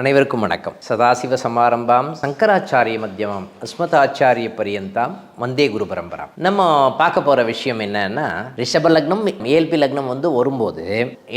அனைவருக்கும் வணக்கம். சதாசிவ சமாரம்பாம் சங்கராச்சாரிய மத்தியமம் அஸ்மதாச்சாரிய பரியந்தாம் வந்தே குரு பரம்பராம். நம்ம பார்க்க போற விஷயம் என்னன்னா ரிஷப லக்னம் ஏல்பி லக்னம் வந்து வரும்போது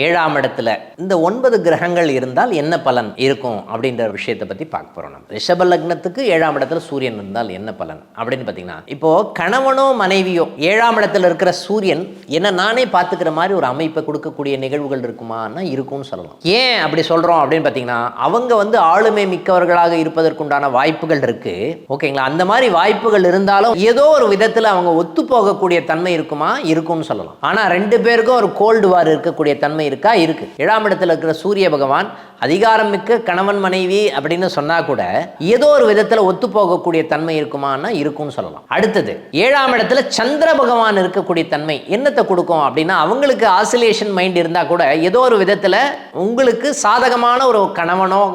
ஏழாம் இடத்துல இந்த ஒன்பது கிரகங்கள் இருந்தால் என்ன பலன் இருக்கும் அப்படின்ற விஷயத்தை பத்தி பார்க்க போறோம் நம்ம. ரிஷப லக்னத்துக்கு ஏழாம் இடத்துல சூரியன் இருந்தால் என்ன பலன் அப்படின்னு பார்த்தீங்கன்னா இப்போ கணவனோ மனைவியோ ஏழாம் இடத்துல இருக்கிற சூரியன் என்ன நானே பார்த்துக்கிற மாதிரி ஒரு அமைப்பை கொடுக்கக்கூடிய நிகழ்வுகள் இருக்குமான்னா இருக்கும்னு சொல்லலாம். ஏன் அப்படி சொல்றோம் அப்படின்னு பார்த்தீங்கன்னா அவங்க வந்து ஆளுமை மிக்கவர்களாக இருப்பதற்குண்டான வாய்ப்புகள் இருக்கு. ஓகேங்களா? அந்த மாதிரி வாய்ப்புகள் இருந்தாலும் ஏதோ ஒரு விதத்தில் அவங்க ஒத்து போகக்கூடிய தன்மை இருக்குமா? இருக்கும்னு சொல்லலாம். ஆனா ரெண்டு பேருக்கும் ஒரு கோல்டு வார் இருக்கக்கூடிய தன்மை இருக்கா? இருக்கு. ஏழாம் இடத்துல இருக்கிற சூரிய பகவான் அதிகாரம் மிக்க கணவன் மனைவி அப்படின்னு சொன்னா கூட ஏதோ ஒரு விதத்தில் ஒத்து போகக்கூடிய தன்மை இருக்குமானா இருக்கும்னு சொல்லலாம். அடுத்தது ஏழாம் இடத்துல சந்திர பகவான் இருக்கக்கூடிய தன்மை என்னத்தை கொடுக்கும் அப்படின்னா அவங்களுக்கு ஆசிலேஷன் மைண்ட் இருந்தா கூட ஏதோ ஒரு விதத்தில் உங்களுக்கு சாதகமான ஒரு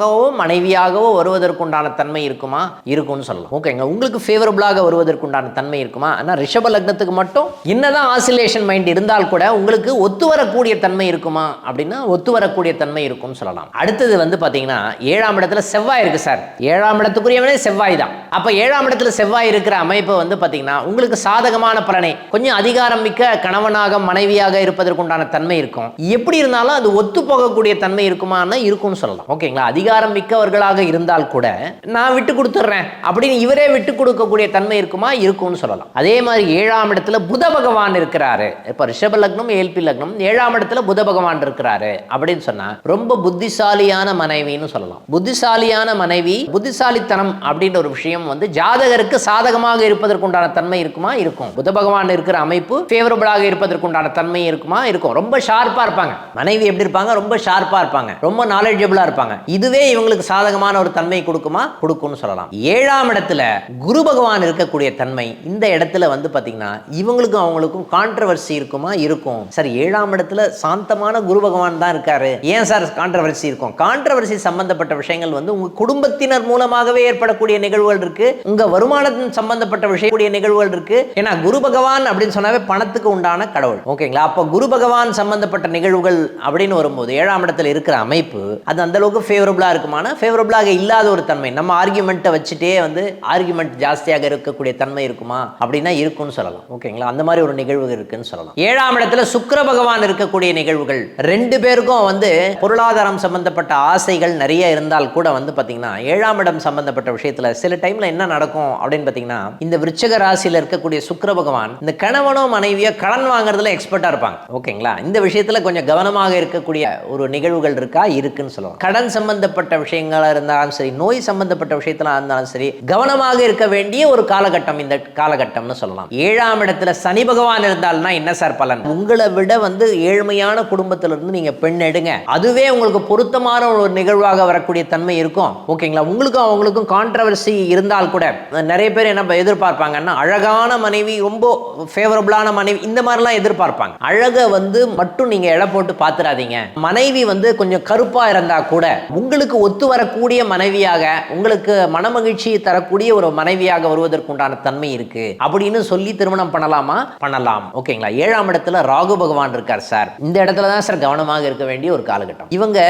கணவனாகவோ மனைவியாகவோ வருவதற்குண்டான தன்மை இருக்குமா? இருக்கும்னு சொல்லலாம். ஓகேங்க. உங்களுக்கு ஃபேவரபுளாக வருவதற்குண்டான தன்மை இருக்குமா? ஆனால் ரிஷப லக்னத்துக்கு மட்டும் என்னதான் ஆசிலேஷன் மைண்ட் இருந்தால் கூட உங்களுக்கு ஒத்து வரக்கூடிய தன்மை இருக்குமா? அப்படின்னா ஒத்து வரக்கூடிய தன்மை இருக்கும்னு சொல்லலாம். அடுத்தது வந்து பார்த்தீங்கன்னா ஏழாம் இடத்துல செவ்வாய் இருக்கு சார். ஏழாம் இடத்துக்குரியவனே செவ்வாய் தான். அப்போ ஏழாம் இடத்துல செவ்வாய் இருக்கிற அமைப்பு வந்து பார்த்தீங்கன்னா உங்களுக்கு சாதகமான பலனை கொஞ்சம் அதிகாரம் மிக்க கணவனாக மனைவியாக இருப்பதற்குண்டான தன்மை இருக்கும். எப்படி இருந்தாலும் அது ஒத்து போகக்கூடிய தன்மை இருக்குமான்னா இருக்கும்னு சொல்லலாம். ஓகேங்களா? அதிகாரம் மிக்கவர்களாக இருந்தால் கூட நான் விட்டு கொடுத்துட்றேன் அப்படின்னு இவரே விட்டு கொடுக்கக்கூடிய தன்மை இருக்குமா? இருக்கும்னு சொல்லலாம். அதே மாதிரி ஏழாம் இடத்துல புத பகவான் இருக்கிறாரு. இப்போ ரிஷப லக்னம் ஏல்பி லக்னம் ஏழாம் இடத்துல புத பகவான் இருக்கிறாரு அப்படின்னு சொன்னா ரொம்ப புத்திசாலியான மனைவின்னு சொல்லலாம். புத்திசாலியான மனைவி புத்திசாலித்தனம் அப்படின்ற ஒரு விஷயம் வந்து ஜாதகருக்கு சாதகமாக இருப்பதற்குண்டான தன்மை இருக்குமா? இருக்கும். புத பகவான் இருக்கிற அமைப்பு ஃபேவரபிளாக இருப்பதற்குண்டான தன்மை இருக்குமா? இருக்கும். ரொம்ப ஷார்ப்பா இருப்பாங்க. மனைவி எப்படி இருப்பாங்க? ரொம்ப ஷார்ப்பா இருப்பாங்க. ரொம்ப நாலேஜபிளா இருப்பாங்க. இதுவே இவங்களுக்கு சாதகமான ஒரு தன்மை கொடுக்குமா? கொடுக்கும்னு சொல்லலாம். ஏழாம் இடத்துல குரு பகவான் இருக்கக்கூடிய தன்மை இந்த இடத்துல வந்து பாத்தீங்கன்னா இவங்களுக்கும் அவங்களுக்கும் கான்ட்ரவர்சி இருக்குமா? இருக்கும். சார் ஏழாம் இடத்துல சாந்தமான குரு பகவான் தான் இருக்காரு. ஏன் சார் கான்ட்ரவர்சி இருக்கும்? கான்ட்ரவர்சி சம்பந்தப்பட்ட விஷயங்கள் வந்து உங்க குடும்பத்தினர் மூலமாகவே ஏற்படக்கூடிய நிகழ்வுகள் இருக்கு. உங்க வருமானத்தின் சம்பந்தப்பட்ட விஷயம் கூடிய நிகழ்வுகள் இருக்கு. ஏன்னா குரு பகவான் அப்படின்னு சொன்னாவே பணத்துக்கு உண்டான கடவுள். ஓகேங்களா? அப்போ குரு பகவான் சம்பந்தப்பட்ட நிகழ்வுகள் அப்படின்னு வரும்போது ஏழாம் இடத்துல இருக்கிற அமைப்பு அது அந்த அளவுக்கு ஃபேவரபிளா இருக்குமானா ஃபேவரபிளாக இல்லாத ஒரு தன்மை. நம்ம ஆர்குமெண்ட்டை வச்சுட்டே வந்து ஆர்குமெண்ட் ஜாஸ்தியாக இருக்கக்கூடிய தன்மை இருக்குமா? அப்படின்னா இருக்கும்னு சொல்லலாம். ஓகேங்களா? அந்த மாதிரி ஒரு நிகழ்வு இருக்குன்னு சொல்லலாம். ஏழாம் இடத்துல சுக்கர பகவான் இருக்கக்கூடிய நிகழ்வுகள். ரெண்டு பேருக்கும் வந்து பொருளாதாரம் சம்பந்தப்பட்ட ஆசைகள் நிறைய இருந்தால் கூட வந்து பார்த்தீங்கன்னா ஏழாம் இடம் சம்பந்தப்பட்ட விஷயத்தில் சில டைம்ல என்ன நடக்கும் அப்படின்னு பார்த்தீங்கன்னா இந்த விருச்சக ராசியில் இருக்கக்கூடிய சுக்கர பகவான் இந்த கணவனோ மனைவியோ கடன் வாங்குறதுல எக்ஸ்பர்ட்டாக இருப்பாங்க. ஓகேங்களா? இந்த விஷயத்தில் கொஞ்சம் கவனமாக இருக்கக்கூடிய ஒரு நிகழ்வுகள் இருக்கா? இருக்குன்னு சொல்லலாம். கடன் சம்பந்தப்பட்ட விஷயங்களா இருந்தாலும் சரி நோய் சம்பந்தப்பட்ட விஷயத்தெல்லாம் இருந்தாலும் சரி கவனமாக இருக்க வேண்டிய ஒரு காலகட்டம் இந்த காலகட்டம்னு சொல்லலாம். ஏழாம் இடத்துல சனி பகவான் இருந்தால்னா என்ன சார் பலன்? உங்களை விட வந்து ஏழ்மையான குடும்பத்திலிருந்து நீங்க பெண் எடுங்க. அதுவே உங்களுக்கு பொருத்தமான ஒரு நிகழ்வாக வரக்கூடிய தன்மை இருக்கும். ஓகேங்களா? உங்களுக்கும் அவங்களுக்கும் கான்ட்ரவர்சி இருந்தால் கூட நிறைய பேர் என்ன எதிர்பார்ப்பாங்கன்னா அழகான மனைவி ரொம்ப ஃபேவரபிளான மனைவி இந்த மாதிரிலாம் எதிர்பார்ப்பாங்க. அழகை வந்து மட்டும் நீங்க எடை போட்டு பார்த்துடாதீங்க மனைவி வந்து கொஞ்சம் கருப்பா இருந்தா கூட உங்களுக்கு ஒத்து வரக்கூடிய மனைவியாக உங்களுக்கு மனமகிழ்ச்சியை தரக்கூடிய ஒரு மனைவியாக வருவதற்குண்டான தன்மை இருக்கு. அப்படின்னு சொல்லி திருமணம் பண்ணலாமா? பண்ணலாம். ஓகேங்களா? ஏழாம் இடத்துல ராகு பகவான் இருக்கார் சார். இந்த இடத்துல தான் சார் கவனமாக இருக்க வேண்டிய ஒரு காலகட்டம். இவங்க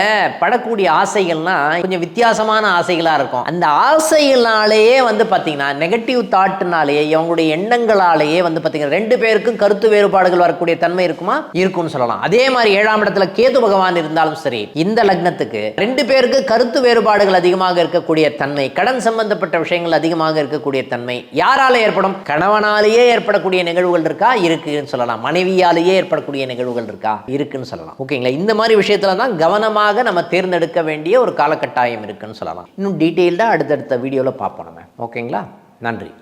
படக்கூடிய ஆசைகள்னா கொஞ்சம் வித்தியாசமான ஆசைகளா இருக்கும். அந்த ஆசைகளாலேயே வந்து பாத்தீங்கன்னா நெகட்டிவ் தாட்னாலேயே இவங்களுடைய எண்ணங்களாலேயே வந்து பாத்தீங்கன்னா ரெண்டு பேருக்கும் கருத்து வேறுபாடுகள் வரக்கூடிய தன்மை இருக்குமா? இருக்கும்னு சொல்லலாம். அதே மாதிரி ஏழாம் இடத்துல கேது பகவான் இருந்தாலும் சரி இந்த லக்னத்துக்கு ரெண்டு பேருக்கு கருத்து வேறுபாடுகள் அதிகமாக இருக்கக்கூடிய தன்மை கடன் சம்பந்தப்பட்ட விஷயங்கள் அதிகமாக இருக்கக்கூடிய தன்மை யாரால ஏற்படும்? கணவனாலேயே ஏற்படக்கூடிய நிகழ்வுகள் இருக்கா? இருக்குன்னு சொல்லலாம். மனைவியாலேயே ஏற்படக்கூடிய நிகழ்வுகள் இருக்கா? இருக்குன்னு சொல்லலாம். ஓகேங்களா இந்த மாதிரி விஷயத்துல தான் கவனமாக நம்ம தேர்ந்தெடுக்க வேண்டிய ஒரு காலகட்டாயம் இருக்குன்னு சொல்லலாம். இன்னும் டீட்டெயில்டாக அடுத்தடுத்த வீடியோவில் பார்ப்போம் நம்ம. ஓகேங்களா நன்றி.